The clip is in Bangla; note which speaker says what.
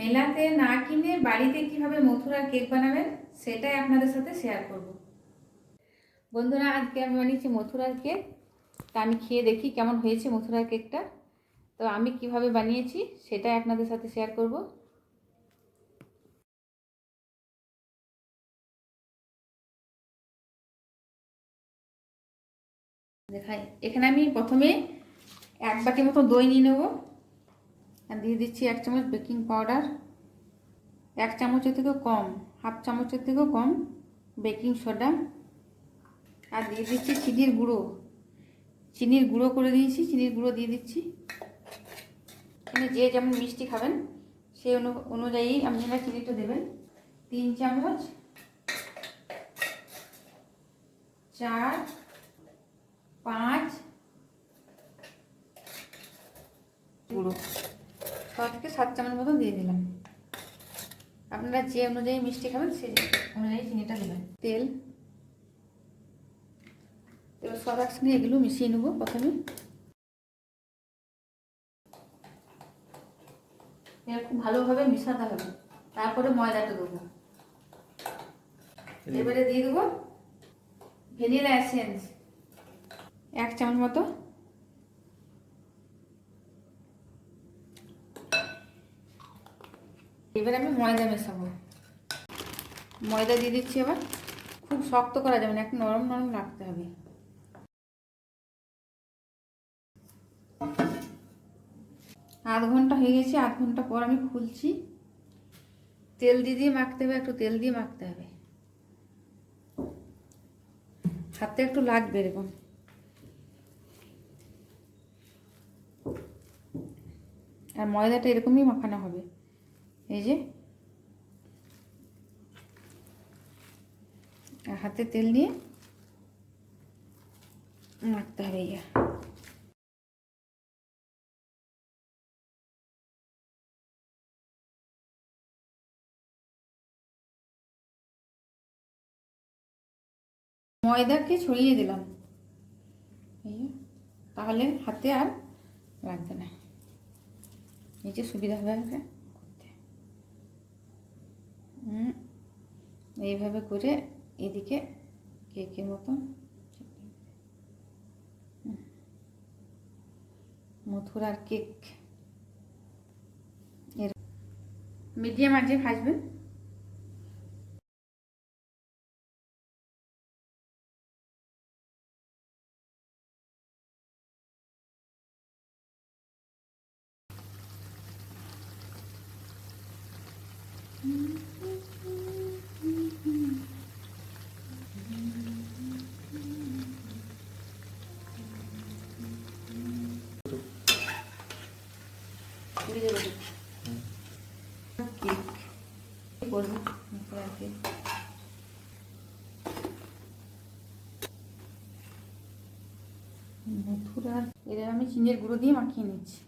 Speaker 1: মেলাতে না কিনে বাড়িতে কীভাবে মথুরার কেক বানাবেন, সেটাই আপনাদের সাথে শেয়ার করব। বন্ধুরা, আজকে আমি বানিয়েছি মথুরার কেক। তা আমি খেয়ে দেখি কেমন হয়েছে মথুরার কেকটা। তো আমি কীভাবে বানিয়েছি, সেটাই আপনাদের সাথে শেয়ার করব। দেখাই, এখানে আমি প্রথমে এক বাটি মতো দই নিয়ে নেব। আর দিয়ে দিচ্ছি এক চামচ বেকিং পাউডার এক চামচের থেকেও কম, হাফ চামচের থেকেও কম বেকিং সোডা আর দিয়ে দিচ্ছি চিনির গুঁড়ো। চিনির গুঁড়ো করে দিয়েছি, চিনির গুঁড়ো দিয়ে দিচ্ছি। মানে যে যেমন মিষ্টি খাবেন সেই অনু- অনুযায়ী আপনারা চিনিটা দেবেন। তিন চামচ চার, পাঁচ গুঁড়ো। ছ থেকে সাত চামচ মতো দিয়ে দিলাম। আপনারা যে অনুযায়ী মিষ্টি খাবেন সেই অনুযায়ী চিনিটা দেবেন। তেল। এবার সব একসঙ্গে এগুলো মিশিয়ে নেব প্রথমে। এবার খুব ভালোভাবে মিশাতে হবে। তারপরে ময়দাটা দেবো। এবারে দিয়ে দেবো ভ্যানিলা এসেন্স। এক চামচ মতো এবার আমি ময়দা মেশাবো। ময়দা দিয়ে দিচ্ছি এবার। খুব শক্ত করা যাবে না, একটু নরম নরম রাখতে হবে। আধ ঘণ্টা হয়ে গেছে, আধ ঘণ্টা পর আমি খুলছি। তেল দিয়ে দিয়ে মাখতে হবে, একটু তেল দিয়ে মাখতে হবে। হাতে একটু লাগবে এরকম। আর ময়দাটা এরকমই মাখানো হবে। এই যে। হাতে তেল দিয়ে মাখতে হবে ইয়া ময়দাকে ছড়িয়ে দিলাম। তাহলে হাতে আর লাগবে না। এই যে সুবিধা হবে এইভাবে করে এদিকে কেকের মতন মথুরার কেক। এর মিডিয়াম আঁচে ভাজবেন। পুড়ে যাবে মথুরার এবার আমি চিনের গুঁড়ো দিয়ে মাখিয়ে নিচ্ছি।